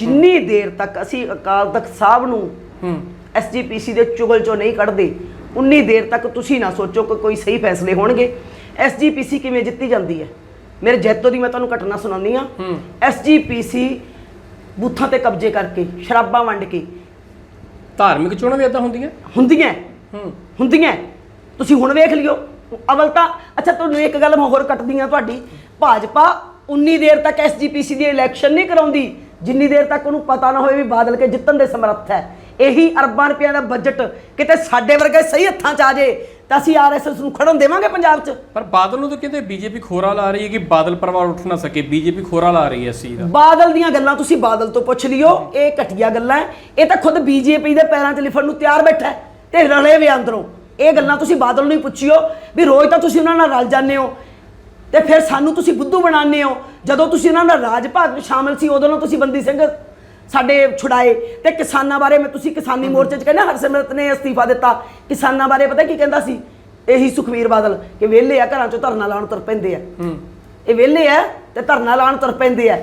ਜਿੰਨੀ ਦੇਰ ਤੱਕ ਅਸੀਂ ਅਕਾਲ ਤਖਤ ਸਾਹਿਬ ਨੂੰ ਐਸਜੀਪੀਸੀ ਦੇ ਚੁਗਲ ਚੋਂ ਨਹੀਂ ਕੱਢਦੇ ਉਨੀ ਦੇਰ ਤੱਕ ਤੁਸੀਂ ਨਾ ਸੋਚੋ ਕਿ ਕੋਈ ਸਹੀ ਫੈਸਲੇ ਹੋਣਗੇ। ਐਸਜੀਪੀਸੀ ਕਿਵੇਂ ਜਿੱਤੀ ਜਾਂਦੀ ਹੈ? ਮੇਰੇ ਜੈਤੋ ਦੀ ਮੈਂ ਤੁਹਾਨੂੰ ਘਟਨਾ ਸੁਣਾਉਂਦੀ ਆ। ਐਸਜੀਪੀਸੀ ਬੂਥਾਂ ਤੇ ਕਬਜ਼ੇ ਕਰਕੇ ਸ਼ਰਾਬਾਂ ਵੰਡ ਕੇ। ਧਾਰਮਿਕ ਚੋਣਾਂ ਵੀ ਇਦਾਂ ਹੁੰਦੀਆਂ? ਹੁੰਦੀਆਂ ਹੁੰਦੀਆਂ ਤੁਸੀਂ ਹੁਣ ਵੇਖ ਲਿਓ। ਅਵਲ ਤਾਂ ਅੱਛਾ ਤੁਹਾਨੂੰ ਇੱਕ ਗੱਲ ਮੈਂ ਹੋਰ ਕੱਟਦੀ ਆ ਤੁਹਾਡੀ। ਭਾਜਪਾ ਉਨੀ ਦੇਰ ਤੱਕ ਐਸਜੀਪੀਸੀ ਦੀ ਇਲੈਕਸ਼ਨ ਨਹੀਂ ਕਰਾਉਂਦੀ। ਜਿੰਨੀ ਦੇਰ ਤੱਕ ਉਹਨੂੰ ਪਤਾ ਨਾ ਹੋਵੇ ਵੀ ਬਾਦਲ ਕੇ ਜਿੱਤਣ ਦੇ ਸਮਰੱਥ ਹੈ। ਇਹੀ ਅਰਬਾਂ ਰੁਪਈਆਂ ਦਾ ਬਜਟ ਕਿਤੇ ਸਾਡੇ ਵਰਗੇ ਸਹੀ ਹੱਥਾਂ 'ਚ ਆ ਜੇ ਤਾਂ ਅਸੀਂ ਆਰਐਸਐਸ ਨੂੰ ਖੜਨ ਦੇਵਾਂਗੇ ਪੰਜਾਬ 'ਚ। ਪਰ ਬਾਦਲ ਨੂੰ ਤਾਂ ਕਹਿੰਦੇ ਬੀਜੇਪੀ ਖੋਰਾ ਲਾ ਰਹੀ ਹੈ ਕਿ ਬਾਦਲ ਪਰਿਵਾਰ ਉੱਠ ਨਾ ਸਕੇ ਬੀਜੇਪੀ ਖੋਰਾ ਲਾ ਰਹੀ ਹੈ ਚੀਜ਼ ਦਾ। ਬਾਦਲ ਦੀਆਂ ਗੱਲਾਂ ਤੁਸੀਂ ਬਾਦਲ ਤੋਂ ਪੁੱਛ ਲਿਓ ਇਹ ਘਟੀਆ ਗੱਲਾਂ ਹੈ। ਇਹ ਤਾਂ ਖੁਦ ਬੀਜੇਪੀ ਦੇ ਪੈਰਾਂ 'ਚ ਲਿਫਣ ਨੂੰ ਤਿਆਰ ਬੈਠਾ ਹੈ ਤੇ ਰਲੇ ਵੇ ਅੰਦਰੋਂ। ਇਹ ਗੱਲਾਂ ਤੁਸੀਂ ਬਾਦਲ ਨੂੰ ਹੀ ਪੁੱਛਿਓ ਵੀ ਰੋਜ਼ ਤਾਂ ਤੁਸੀਂ ਉਹਨਾਂ ਨਾਲ ਰਲ ਜਾਂਦੇ ਹੋ। ਤੇ ਫਿਰ ਸਾਨੂੰ ਤੁਸੀਂ ਬੁੱਧੂ ਬਣਾਉਂਦੇ ਹੋ। ਜਦੋਂ ਤੁਸੀਂ ਉਹਨਾਂ ਨਾਲ ਰਾਜ ਭਾਗ ਵਿੱਚ ਸ਼ਾਮਲ ਸੀ ਉਦੋਂ ਨਾ ਤੁਸੀਂ ਬੰਦੀ ਸਿੰਘ ਸਾਡੇ ਛੁਡਾਏ। ਤੇ ਕਿਸਾਨਾਂ ਬਾਰੇ ਮੈਂ ਤੁਸੀਂ ਕਿਸਾਨੀ ਮੋਰਚੇ 'ਚ ਕਹਿੰਦਾ ਹਰਸਿਮਰਤ ਨੇ ਅਸਤੀਫਾ ਦਿੱਤਾ। ਕਿਸਾਨਾਂ ਬਾਰੇ ਪਤਾ ਕੀ ਕਹਿੰਦਾ ਸੀ? ਇਹੀ ਸੁਖਵੀਰ ਬਾਦਲ ਕਿ ਵਿਹਲੇ ਆ ਘਰਾਂ 'ਚੋਂ ਧਰਨਾ ਲਾਉਣ ਤੁਰ ਪੈਂਦੇ ਆ। ਹੂੰ। ਇਹ ਵਿਹਲੇ ਆ ਤੇ ਧਰਨਾ ਲਾਉਣ ਤੁਰ ਪੈਂਦੇ ਆ।